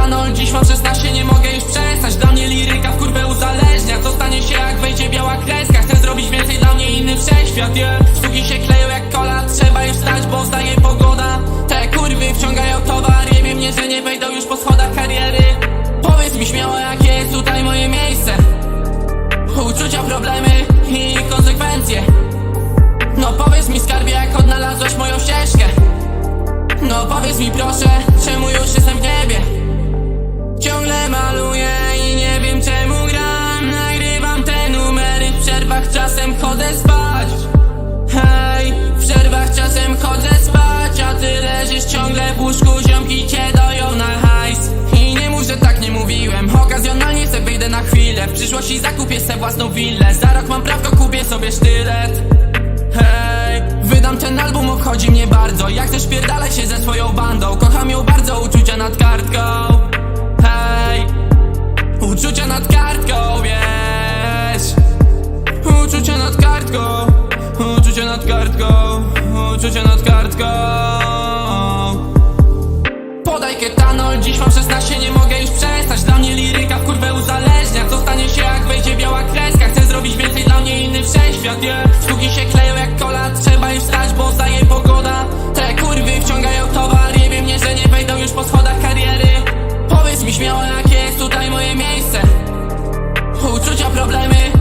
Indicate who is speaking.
Speaker 1: etanol, dziś mam 16, nie mogę już przestać. Dla mnie liryka w kurwę uzależnia. Co stanie się jak wejdzie biała kreska. Chcę zrobić więcej dla mnie inny wszechświat yeah. Sztuki się kleją jak kola Trzeba już stać, bo zdaje pogoda. Te kurwy wciągają towar. Jebie mnie, że nie wejdą już po schodach kariery. Powiedz mi śmiało jakie jest tutaj moje miejsce. Uczucia, problemy i konsekwencje. No powiedz mi skarbie jak odnalazłeś moją ścieżkę? No powiedz mi proszę, czemu już jestem w niebie przyszłości zakupię se własną willę. Za rok mam prawko, kupię sobie sztylet. Hej, wydam ten album, obchodzi mnie bardzo. Jak chcesz pierdalać się ze swoją bandą. Kocham ją bardzo, uczucia nad kartką. Hej, uczucia nad kartką, wiesz. Uczucia nad kartką Uczucia nad kartką Uczucia nad kartką. Podaj ketanol, dziś mam 16, nie mogę już przestać Wiedziałem jakie jest tutaj moje miejsce. Uczucia, problemy.